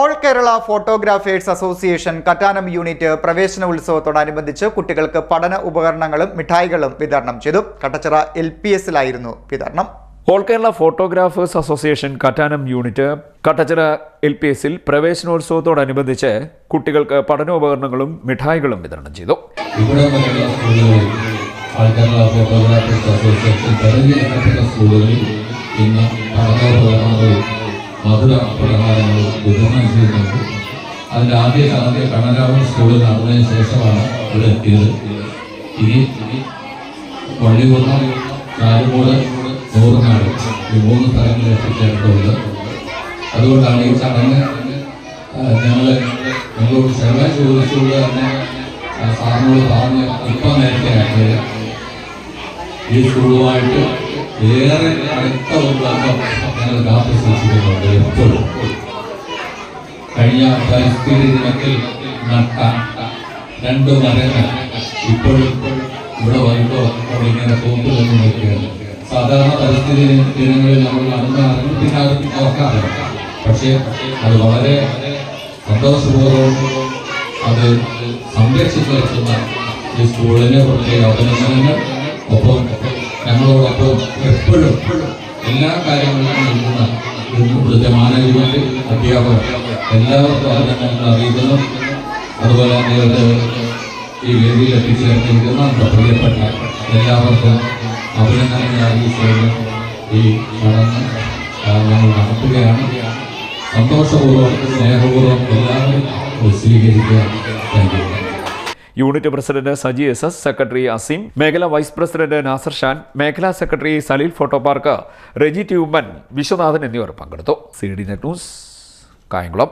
All Kerala photographers association Kattanam unit പ്രവേശന ഉത്സവത്തോടനുബന്ധിച്ച് കുട്ടികൾക്ക് പഠന ഉപകരണങ്ങളും മിഠായികളും വിതരണം ചെയ്തു. കട്ടച്ചിറ എൽ പി എസിലായിരുന്നു വിതരണം. All Kerala photographers association Kattanam unit Kattachira L P എസിൽ പ്രവേശനോത്സവത്തോടനുബന്ധിച്ച് കുട്ടികൾക്ക് പഠനോപകരണങ്ങളും മിഠായികളും വിതരണം ചെയ്തു. ഫോട്ടോഗ്രാഫേഴ്സ് അസോസിയേഷൻ ഇന്ന് പഠനോപകരണങ്ങളും മധുര പ്രകാരങ്ങൾ വിതരണം ചെയ്യുന്നുണ്ട് അതിന്റെ ആദ്യ ആദ്യ കണരാവൻ സ്കൂളിൽ നടന്നതിന് ശേഷമാണ് ഇവിടെ എത്തിയത്. ഇനി വള്ളികുന്നം കാലുമൂട് നൂറുനാട് ഈ മൂന്ന് സ്ഥലങ്ങളിൽ എത്തിച്ചേർക്കുന്നുണ്ട് അതുകൊണ്ടാണ് ഈ ചടങ്ങ് ഞങ്ങൾ നിങ്ങളോട് ക്ഷമ ചോദിച്ചുകൊണ്ട് തന്നെ സാറിനോട് പറഞ്ഞ് ഇപ്പം നേരത്തെ ആക്കിയത്. ഈ സ്കൂളുമായിട്ട് ഏറെ അടുത്ത ഒരു ബന്ധം ഞങ്ങൾ കാത്തു സൂക്ഷിക്കുന്നുണ്ട് എപ്പോഴും കഴിഞ്ഞ പരിസ്ഥിതി ദിനത്തിൽ നട്ട രണ്ട് മരങ്ങൾ ഇപ്പോഴും ഇവിടെ വരുമ്പോൾ ഇങ്ങനെ തോമ്പ് നിന്ന് നിൽക്കുകയാണ് സാധാരണ പരിസ്ഥിതി ദിനങ്ങളിൽ നമ്മൾ നടന്നാലും പിന്നെ അത് നോക്കാറില്ല പക്ഷേ അത് വളരെ സന്തോഷപൂർവം അത് സംരക്ഷിച്ചു വെക്കുന്ന ഈ സ്കൂളിനെ പ്രത്യേക അഭിനന്ദനങ്ങൾ ഒപ്പം എല്ലാ കാര്യങ്ങളിലും നിൽക്കുന്ന ഇവിടുത്തെ മാനേജ്മെന്റ് അധ്യാപകർ എല്ലാവർക്കും അഭിനന്ദനങ്ങൾ അറിയിക്കുന്നു. അതുപോലെ തന്നെ ഇവിടെ ഈ വേദിയിൽ എത്തിച്ചേർന്നിരിക്കുന്ന നമ്മുടെ പ്രിയപ്പെട്ട എല്ലാവർക്കും അഭിനന്ദനങ്ങൾ അറിയിച്ചുകൊണ്ട് ഈ ചടങ്ങ് ഞങ്ങൾ നടത്തുകയാണ്. സന്തോഷപൂർവം സ്നേഹപൂർവം എല്ലാവരും സ്വീകരിക്കുക. Unit president Saji S S secretary Azeem മേഖലാ വൈസ് പ്രസിഡന്റ് നാസർ ഷാൻ മേഖലാ secretary Saleel photo park Reji ട്യൂബൻ Viswanathan എന്നിവർ പങ്കെടുത്തു. C D net news Kayamkulam.